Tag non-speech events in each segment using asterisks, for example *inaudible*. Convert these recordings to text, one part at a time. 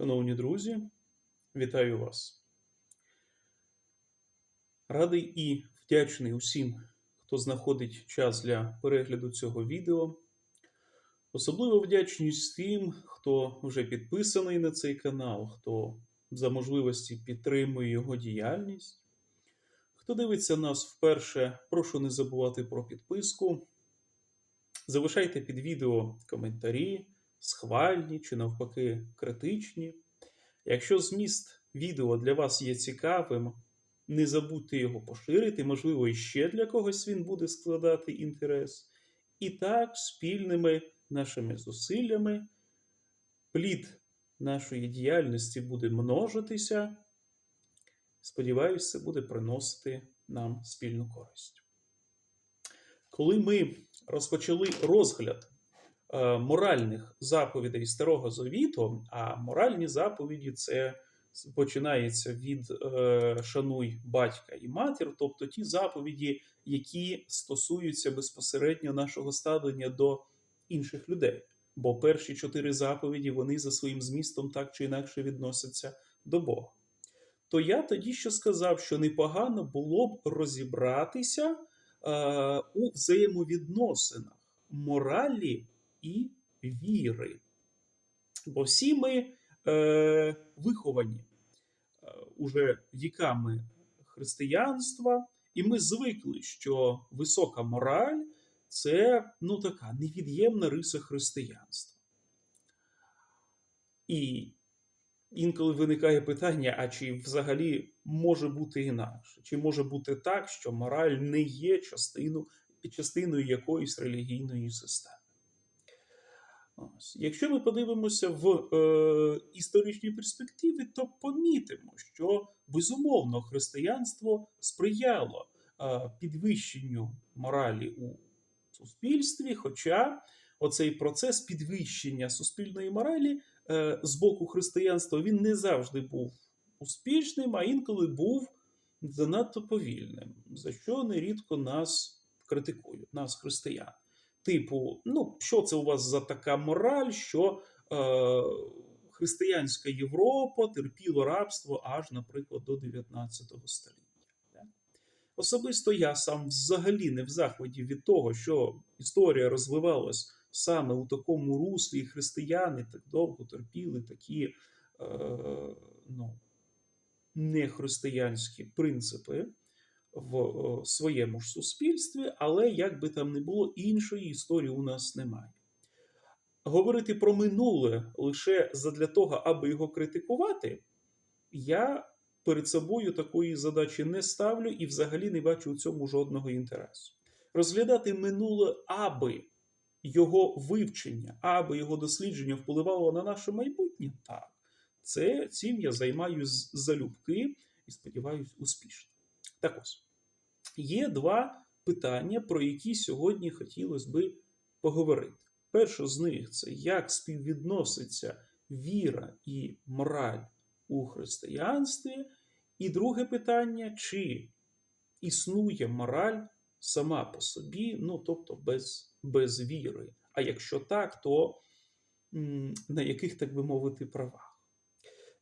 Шановні друзі, вітаю вас. Радий і вдячний усім, хто знаходить час для перегляду цього відео. Особливо вдячність тим, хто вже підписаний на цей канал, хто за можливості підтримує його діяльність. Хто дивиться нас вперше, прошу не забувати про підписку. Залишайте під відео коментарі, схвальні чи навпаки критичні. Якщо зміст відео для вас є цікавим, не забудьте його поширити, можливо, і ще для когось він буде складати інтерес. І так, спільними нашими зусиллями, плід нашої діяльності буде множитися. Сподіваюся, це буде приносити нам спільну користь. Коли ми розпочали розгляд моральних заповідей Старого Завіту, а моральні заповіді це починається від е, шануй батька і матір, тобто ті заповіді, які стосуються безпосередньо нашого ставлення до інших людей. Бо перші чотири заповіді вони за своїм змістом так чи інакше відносяться до Бога. То я тоді що сказав, що непогано було б розібратися е, у взаємовідносинах моралі і віри. Бо всі ми е, виховані е, уже віками християнства, і ми звикли, що висока мораль це ну, така невід'ємна риса християнства. І інколи виникає питання: а чи взагалі може бути інакше? Чи може бути так, що мораль не є частину, частиною якоїсь релігійної системи? Ось. Якщо ми подивимося в е, історичній перспективі, то помітимо, що безумовно християнство сприяло е, підвищенню моралі у суспільстві, хоча оцей процес підвищення суспільної моралі е, з боку християнства він не завжди був успішним, а інколи був занадто повільним, за що нерідко нас критикують, нас християн. Типу, ну, що це у вас за така мораль, що е, християнська Європа терпіло рабство аж, наприклад, до 19 століття. Особисто я сам взагалі не в захваті від того, що історія розвивалась саме у такому руслі, і християни так довго терпіли такі е, ну, нехристиянські принципи в своєму ж суспільстві, але як би там не було, іншої історії у нас немає. Говорити про минуле лише задля того, аби його критикувати, я перед собою такої задачі не ставлю і взагалі не бачу у цьому жодного інтересу. Розглядати минуле, аби його вивчення, аби його дослідження впливало на наше майбутнє, так. Це цим я займаюся залюбки і сподіваюся, успішно. Так ось, є два питання, про які сьогодні хотілося би поговорити. Перше з них це як співвідноситься віра і мораль у християнстві. І друге питання, чи існує мораль сама по собі, ну тобто без, без віри. А якщо так, то на яких, так би мовити, правах?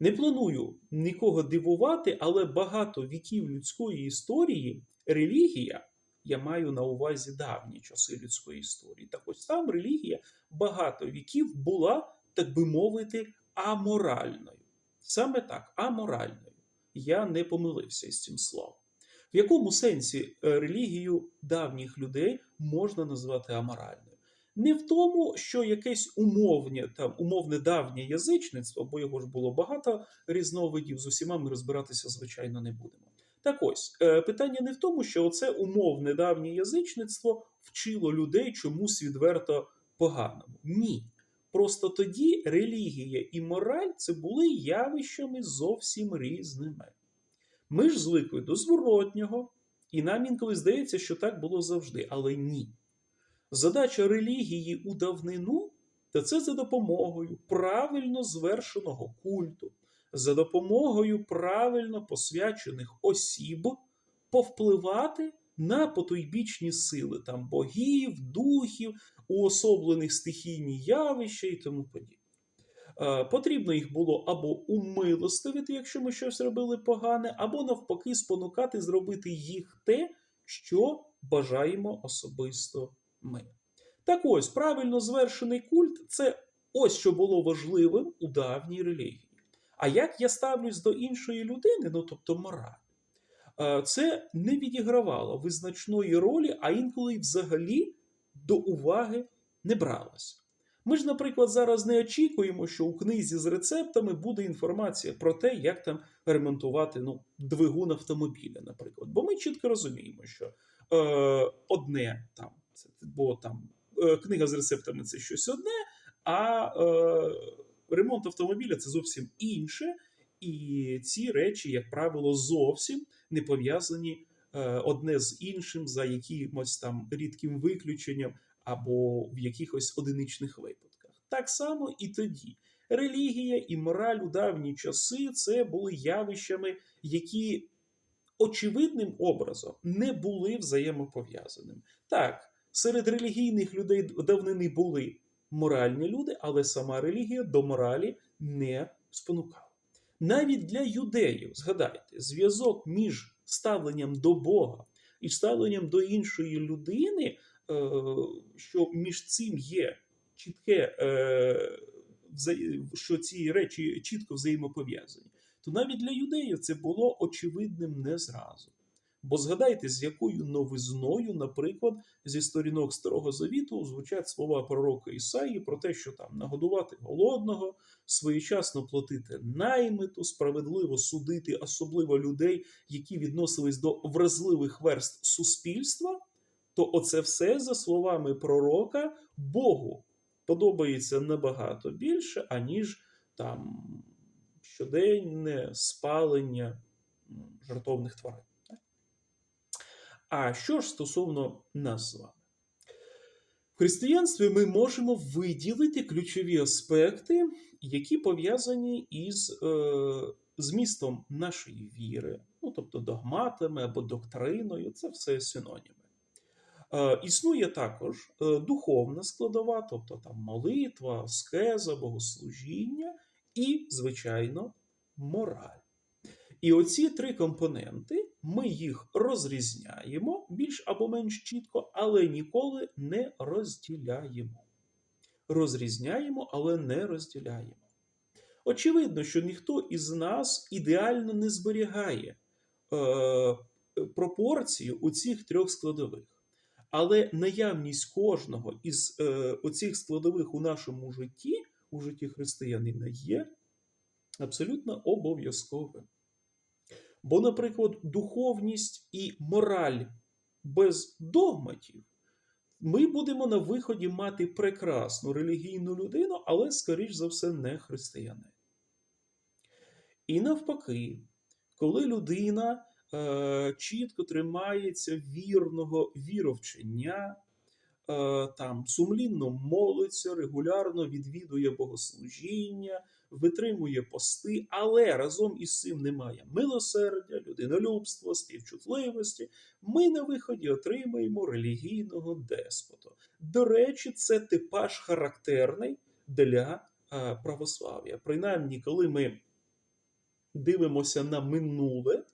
Не планую нікого дивувати, але багато віків людської історії релігія, я маю на увазі давні часи людської історії. Так ось там релігія багато віків була, так би мовити, аморальною. Саме так, аморальною. Я не помилився із цим словом. В якому сенсі релігію давніх людей можна назвати аморальною? Не в тому, що якесь умовне там умовне давнє язичництво, бо його ж було багато різновидів, з усіма ми розбиратися, звичайно, не будемо. Так ось е, питання не в тому, що оце умовне давнє язичництво вчило людей чомусь відверто поганому. Ні. Просто тоді релігія і мораль це були явищами зовсім різними. Ми ж звикли до зворотнього, і нам інколи здається, що так було завжди, але ні. Задача релігії у давнину та це за допомогою правильно звершеного культу, за допомогою правильно посвячених осіб повпливати на потойбічні сили там богів, духів, уособлених стихійні явища і тому подібне. Е, Потрібно їх було або умилостивити, якщо ми щось робили погане, або навпаки спонукати зробити їх те, що бажаємо особисто ми. Так ось, правильно звершений культ це ось що було важливим у давній релігії. А як я ставлюсь до іншої людини, ну тобто мораль, е, це не відігравало визначної ролі, а інколи взагалі до уваги не бралось. Ми ж, наприклад, зараз не очікуємо, що у книзі з рецептами буде інформація про те, як там ремонтувати ну, двигун автомобіля, наприклад. Бо ми чітко розуміємо, що е, одне там, бо там е, книга з рецептами це щось одне, а е, ремонт автомобіля це зовсім інше. І ці речі, як правило, зовсім не пов'язані е, одне з іншим за якимось там рідким виключенням або в якихось одиничних випадках. Так само і тоді. Релігія і мораль у давні часи це були явищами, які очевидним образом не були взаємопов'язаними. Так, серед релігійних людей давнини були моральні люди, але сама релігія до моралі не спонукала. Навіть для юдеїв, згадайте, зв'язок між ставленням до Бога і ставленням до іншої людини, е, що між цим є чітке, е, що ці речі чітко взаємопов'язані, то навіть для юдеїв це було очевидним не зразу. Бо згадайте, з якою новизною, наприклад, зі сторінок Старого Завіту звучать слова пророка Ісаї про те, що там нагодувати голодного, своєчасно платити наймиту, справедливо судити, особливо людей, які відносились до вразливих верст суспільства, то оце все, за словами пророка, Богу подобається набагато більше, аніж там щоденне спалення жартовних тварин. А що ж стосовно нас з вами? В християнстві ми можемо виділити ключові аспекти, які пов'язані із е, змістом нашої віри, ну тобто догматами або доктриною, це все синоніми. Е, існує також е, духовна складова, тобто там молитва, аскеза, богослужіння і, звичайно, мораль. І оці три компоненти ми їх розрізняємо більш або менш чітко, але ніколи не розділяємо. Розрізняємо, але не розділяємо. Очевидно, що ніхто із нас ідеально не зберігає е, пропорцію у цих трьох складових. Але наявність кожного із е, оцих складових у нашому житті, у житті християнина, є абсолютно обов'язковим. Бо, наприклад, духовність і мораль без догматів, ми будемо на виході мати прекрасну релігійну людину, але, скоріш за все, не християнин. І навпаки, коли людина е, чітко тримається вірного віровчення, е, там сумлінно молиться, регулярно відвідує богослужіння, витримує пости, але разом із цим немає милосердя, людинолюбства, співчутливості. Ми на виході отримаємо релігійного деспота. До речі, це типаж характерний для е, православ'я. Принаймні, коли ми дивимося на минуле.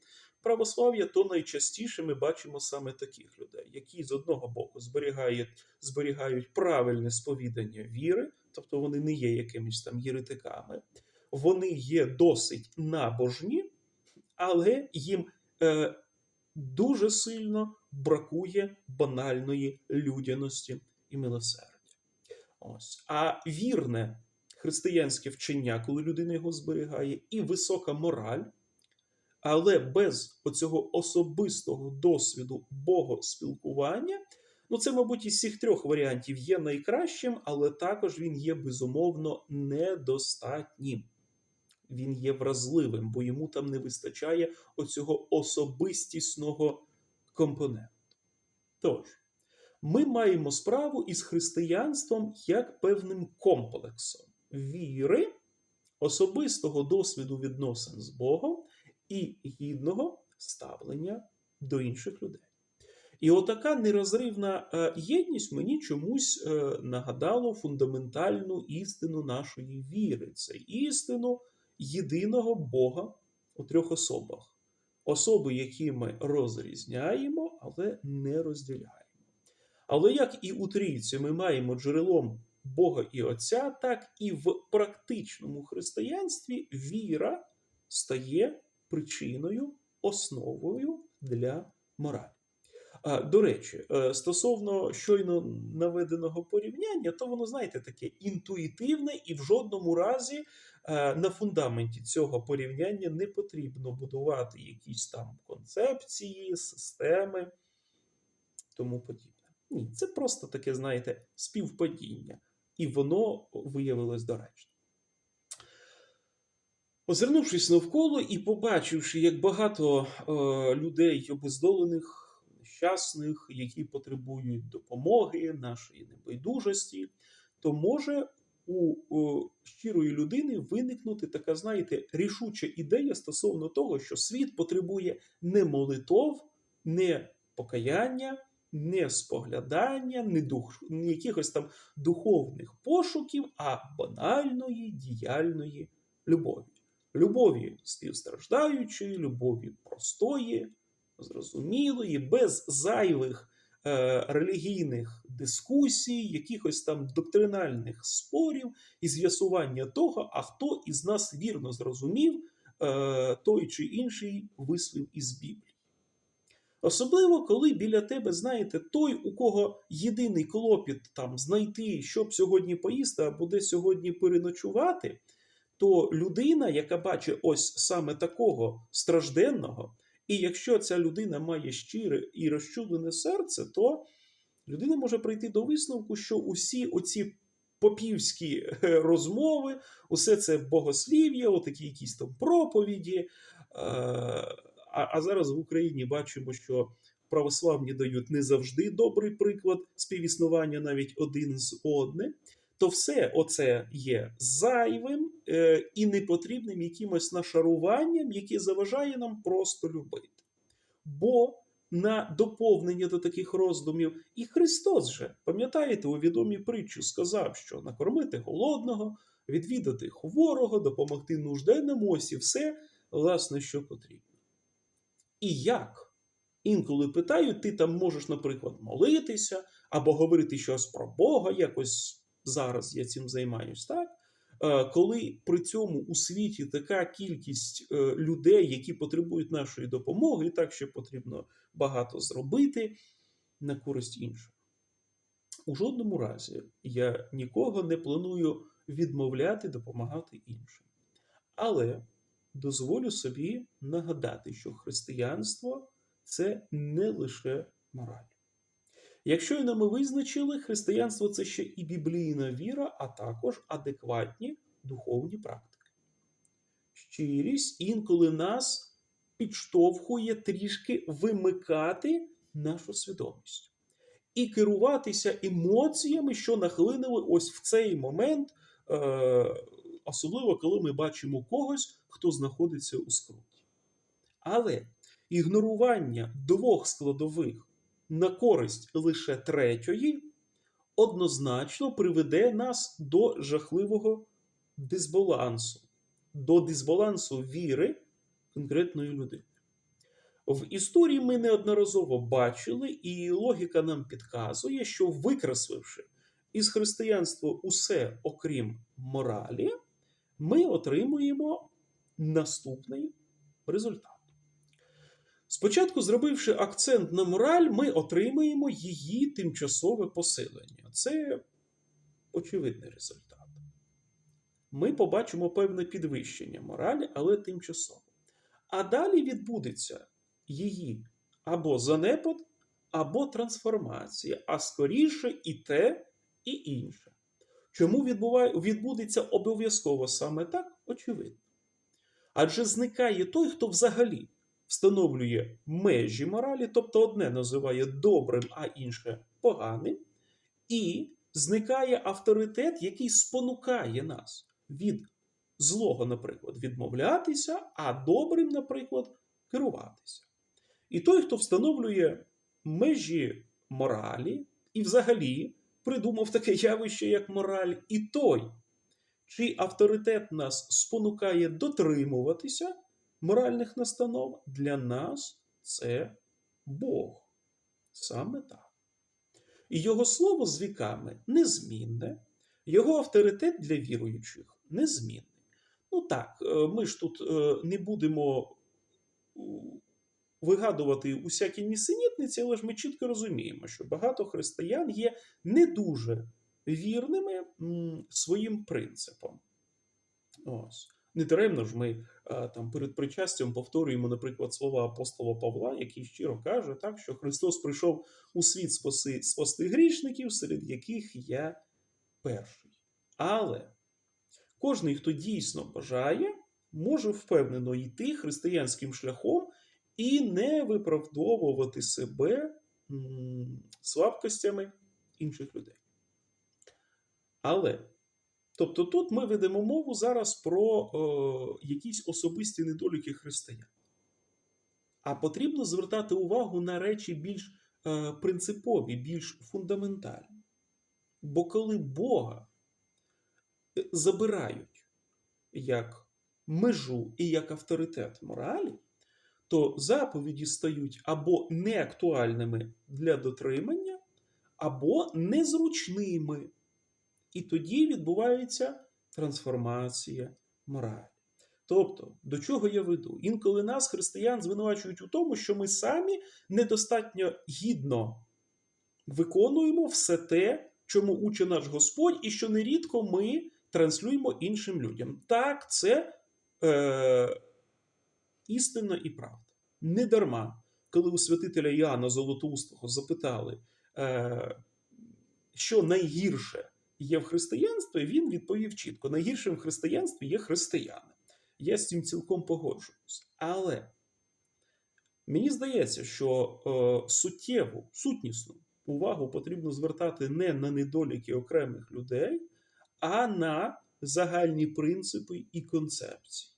Православ'я, то найчастіше ми бачимо саме таких людей, які з одного боку зберігають зберігають правильне сповідання віри, тобто вони не є якимись там єретиками, вони є досить набожні, але їм е, дуже сильно бракує банальної людяності і милосердя. Ось. А вірне християнське вчення, коли людина його зберігає, і висока мораль. Але без оцього особистого досвіду богоспілкування, ну це, мабуть, із всіх трьох варіантів є найкращим, але також він є безумовно недостатнім. Він є вразливим, бо йому там не вистачає оцього особистісного компоненту. Тож, ми маємо справу із християнством як певним комплексом віри, особистого досвіду відносин з Богом і гідного ставлення до інших людей. І отака нерозривна е, єдність мені чомусь е, нагадало фундаментальну істину нашої віри. Це істину єдиного Бога у трьох особах. Особи, які ми розрізняємо, але не розділяємо. Але як і у трійці ми маємо джерелом Бога і Отця, так і в практичному християнстві віра стає причиною, основою для моралі. До речі, е, стосовно щойно наведеного порівняння, то воно, знаєте, таке інтуїтивне і в жодному разі е, на фундаменті цього порівняння не потрібно будувати якісь там концепції, системи, тому подібне. Ні, це просто таке, знаєте, співпадіння. І воно виявилось доречним. Озирнувшись навколо і побачивши, як багато е, людей обездолених, нещасних, які потребують допомоги, нашої небайдужості, то може у о, щирої людини виникнути така, знаєте, рішуча ідея стосовно того, що світ потребує не молитов, не покаяння, не споглядання, не, дух, не якихось там духовних пошуків, а банальної діяльної любові. Любові співстраждаючої, любові простої, зрозумілої, без зайвих е, релігійних дискусій, якихось там доктринальних спорів і з'ясування того, а хто із нас вірно зрозумів е, той чи інший вислів із Біблії. Особливо, коли біля тебе, знаєте, той, у кого єдиний клопіт там знайти, щоб сьогодні поїсти, або де сьогодні переночувати, то людина, яка бачить ось саме такого стражденного, і якщо ця людина має щире і розчулене серце, то людина може прийти до висновку, що усі оці попівські е, розмови, усе це богослів'я, отакі якісь там проповіді. Е, а зараз в Україні бачимо, що православні дають не завжди добрий приклад співіснування навіть один з одним. То все оце є зайвим е, і непотрібним якимось нашаруванням, яке заважає нам просто любити. Бо на доповнення до таких роздумів і Христос же, пам'ятаєте, у відомій притчі сказав, що накормити голодного, відвідати хворого, допомогти нужденному, ось і все, власне, що потрібно. І як? Інколи питають, ти там можеш, наприклад, молитися або говорити щось про Бога, якось зараз я цим займаюсь, так? Е, Коли при цьому у світі така кількість е, людей, які потребують нашої допомоги, так що потрібно багато зробити на користь інших. У жодному разі я нікого не планую відмовляти, допомагати іншим. Але дозволю собі нагадати, що християнство це не лише мораль. Якщо і ми визначили, християнство це ще і біблійна віра, а також адекватні духовні практики. Щирість інколи нас підштовхує трішки вимикати нашу свідомість і керуватися емоціями, що нахлинули ось в цей момент, е, особливо коли ми бачимо когось, хто знаходиться у скруті. Але ігнорування двох складових на користь лише третьої, однозначно приведе нас до жахливого дисбалансу, до дисбалансу віри конкретної людини. В історії ми неодноразово бачили, і логіка нам підказує, що викрасивши із християнства усе окрім моралі, ми отримуємо наступний результат. Спочатку, зробивши акцент на мораль, ми отримаємо її тимчасове посилення. Це очевидний результат. Ми побачимо певне підвищення моралі, але тимчасово. А далі відбудеться її або занепад, або трансформація, а скоріше і те, і інше. Чому відбудеться обов'язково саме так, очевидно. Адже зникає той, хто взагалі встановлює межі моралі, тобто одне називає добрим, а інше поганим, і зникає авторитет, який спонукає нас від злого, наприклад, відмовлятися, а добрим, наприклад, керуватися. І той, хто встановлює межі моралі і взагалі придумав таке явище, як мораль, і той, чий авторитет нас спонукає дотримуватися моральних настанов, для нас це Бог. Саме так. І його слово з віками незмінне, його авторитет для віруючих незмінний. Ну так, е, ми ж тут е, не будемо е, вигадувати усякі нісенітниці, але ж ми чітко розуміємо, що багато християн є не дуже вірними своїм принципам. Ось. Не даремно ж ми а, там перед причастям повторюємо, наприклад, слова апостола Павла, який щиро каже, так, що Христос прийшов у світ спаси, спасти грішників, серед яких я перший. Але кожний, хто дійсно бажає, може впевнено йти християнським шляхом і не виправдовувати себе слабкостями інших людей. Але Тобто тут ми ведемо мову зараз про е, якісь особисті недоліки християн. А потрібно звертати увагу на речі більш е, принципові, більш фундаментальні. Бо коли Бога е, забирають як межу і як авторитет моралі, то заповіді стають або неактуальними для дотримання, або незручними. І тоді відбувається трансформація моралі. Тобто, до чого я веду? Інколи нас, християн, звинувачують у тому, що ми самі недостатньо гідно виконуємо все те, чому учить наш Господь, і що нерідко ми транслюємо іншим людям. Так, це е, істина і правда. Не дарма, коли у святителя Іоанна Золотоустого запитали, е, що найгірше є в християнстві, він відповів чітко: найгіршим в християнстві є християни. Я з цим цілком погоджуюсь. Але мені здається, що е, суттєву, сутнісну увагу потрібно звертати не на недоліки окремих людей, а на загальні принципи і концепції.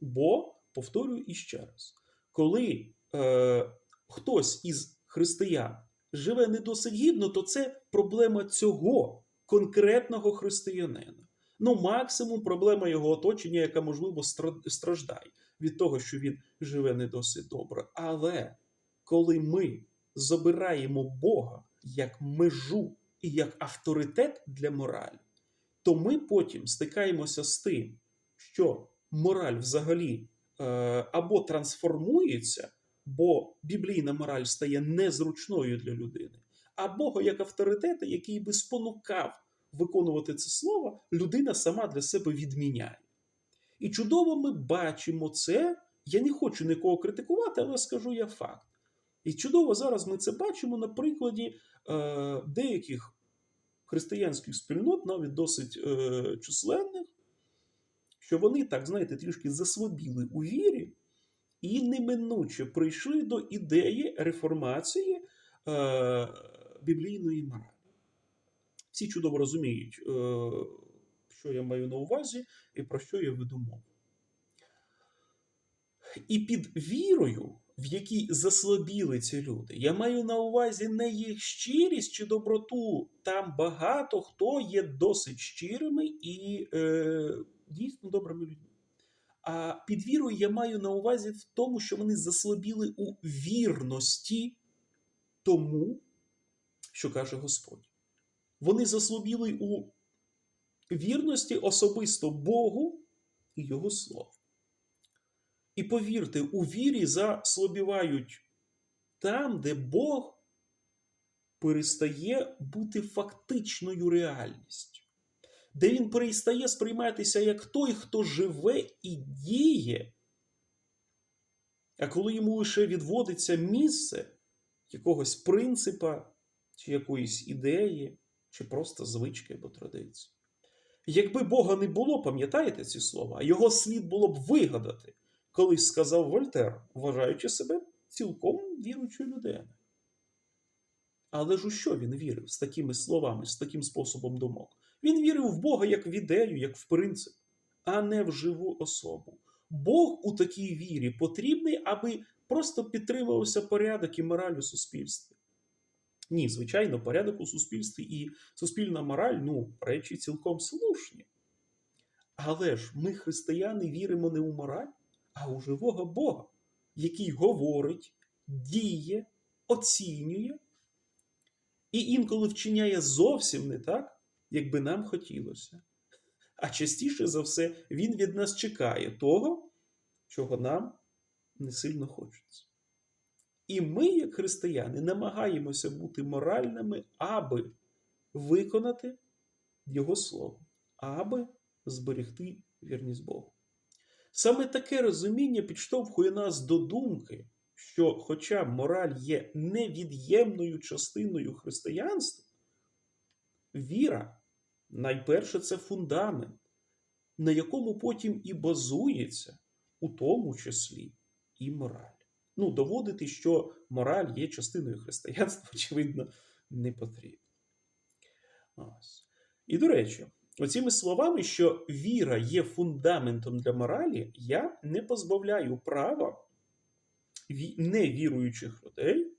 Бо, повторюю іще раз, коли е, хтось із християн живе не досить гідно, то це проблема цього конкретного християнина. Ну, максимум проблема його оточення, яка, можливо, страждає від того, що він живе не досить добре. Але коли ми забираємо Бога як межу і як авторитет для моралі, то ми потім стикаємося з тим, що мораль взагалі е, або трансформується бо біблійна мораль стає незручною для людини, а Бога як авторитета, який би спонукав виконувати це слово, людина сама для себе відміняє. І чудово ми бачимо це. Я не хочу нікого критикувати, але скажу я факт. І чудово зараз ми це бачимо на прикладі е, деяких християнських спільнот, навіть досить е, численних, що вони так, знаєте, трішки заслабіли у вірі, і неминуче прийшли до ідеї реформації е, біблійної моралі. Всі чудово розуміють, е, що я маю на увазі і про що я веду мову. І під вірою, в якій заслабіли ці люди, я маю на увазі не їх щирість чи доброту. Там багато хто є досить щирими і е, дійсно добрими людьми. А під вірою я маю на увазі в тому, що вони заслабіли у вірності тому, що каже Господь. Вони заслабіли у вірності особисто Богу і Його Слову. І повірте, у вірі заслабівають там, де Бог перестає бути фактичною реальністю де він перестає сприйматися як той, хто живе і діє. А коли йому лише відводиться місце якогось принципа, чи якоїсь ідеї, чи просто звички або традиції. Якби Бога не було, пам'ятаєте ці слова, його слід було б вигадати, колись сказав Вольтер, вважаючи себе цілком віруючою людиною. Але ж у що він вірив з такими словами, з таким способом думок? Він вірив в Бога як в ідею, як в принцип, а не в живу особу. Бог у такій вірі потрібний, аби просто підтримувався порядок і мораль у суспільстві. Ні, звичайно, порядок у суспільстві і суспільна мораль ну, речі цілком слушні. Але ж ми, християни, віримо не у мораль, а у живого Бога, який говорить, діє, оцінює і інколи вчиняє зовсім не так, як би нам хотілося. А частіше за все, він від нас чекає того, чого нам не сильно хочеться. І ми, як християни, намагаємося бути моральними, аби виконати Його Слово, аби зберегти вірність Богу. Саме таке розуміння підштовхує нас до думки, що, хоча мораль є невід'ємною частиною християнства, віра найперше це фундамент, на якому потім і базується, у тому числі і мораль. Ну, доводити, що мораль є частиною християнства, *laughs* очевидно, не потрібно. Ось. І до речі, оціми словами, що віра є фундаментом для моралі, я не позбавляю права невіруючих людей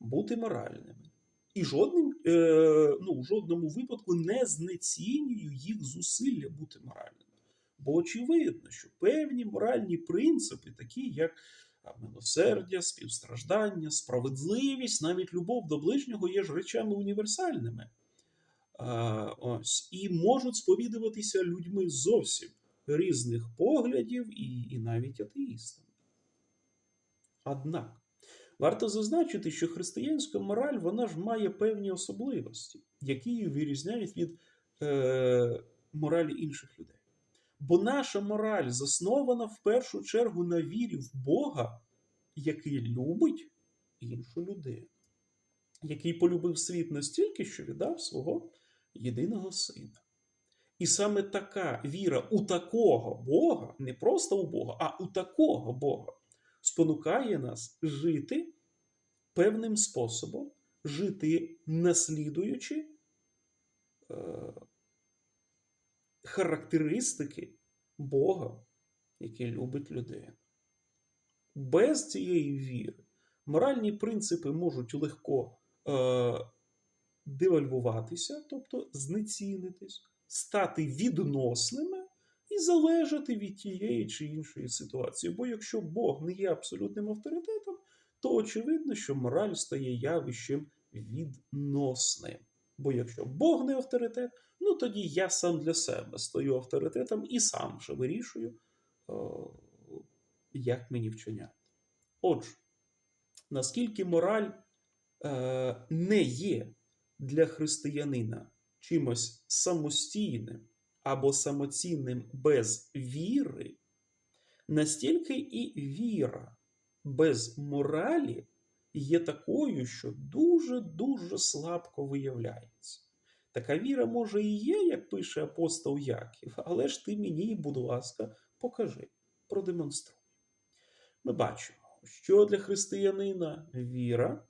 бути моральними. І жодним, е, ну, в жодному випадку не знецінюю їх зусилля бути моральними. Бо очевидно, що певні моральні принципи, такі як милосердя, співстраждання, справедливість, навіть любов до ближнього є ж речами універсальними. Ось, І можуть сповідуватися людьми зовсім різних поглядів і, і навіть атеїстами. Однак, варто зазначити, що християнська мораль вона ж має певні особливості, які її вирізняють від е, моралі інших людей. Бо наша мораль заснована в першу чергу на вірі в Бога, який любить іншу людину, який полюбив світ настільки, що віддав свого єдиного сина. І саме така віра у такого Бога, не просто у Бога, а у такого Бога, спонукає нас жити певним способом, жити наслідуючи. Е, характеристики Бога, який любить людину. Без цієї віри моральні принципи можуть легко е, девальвуватися, тобто знецінитись, стати відносними і залежати від тієї чи іншої ситуації. Бо якщо Бог не є абсолютним авторитетом, то очевидно, що мораль стає явищем відносним. Бо якщо Бог не авторитет, ну тоді я сам для себе стаю авторитетом і сам вже вирішую, як мені вчиняти. Отже, наскільки мораль е, не є для християнина чимось самостійним або самоцінним без віри, настільки і віра без моралі є такою, що дуже-дуже слабко виявляється. Така віра, може, і є, як пише апостол Яків, але ж ти мені, будь ласка, покажи, продемонструй. Ми бачимо, що для християнина віра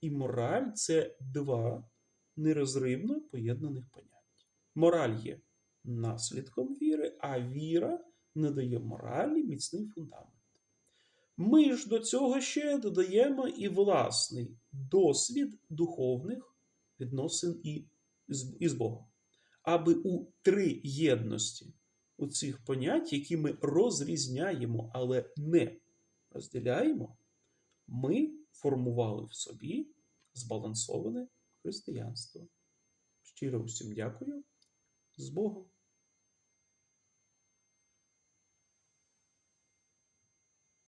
і мораль це два нерозривно поєднаних поняття. Мораль є наслідком віри, а віра надає моралі міцний фундамент. Ми ж до цього ще додаємо і власний досвід духовних відносин із Богом, аби у три єдності у цих понять, які ми розрізняємо, але не розділяємо, ми формували в собі збалансоване християнство. Щиро всім дякую з Богом.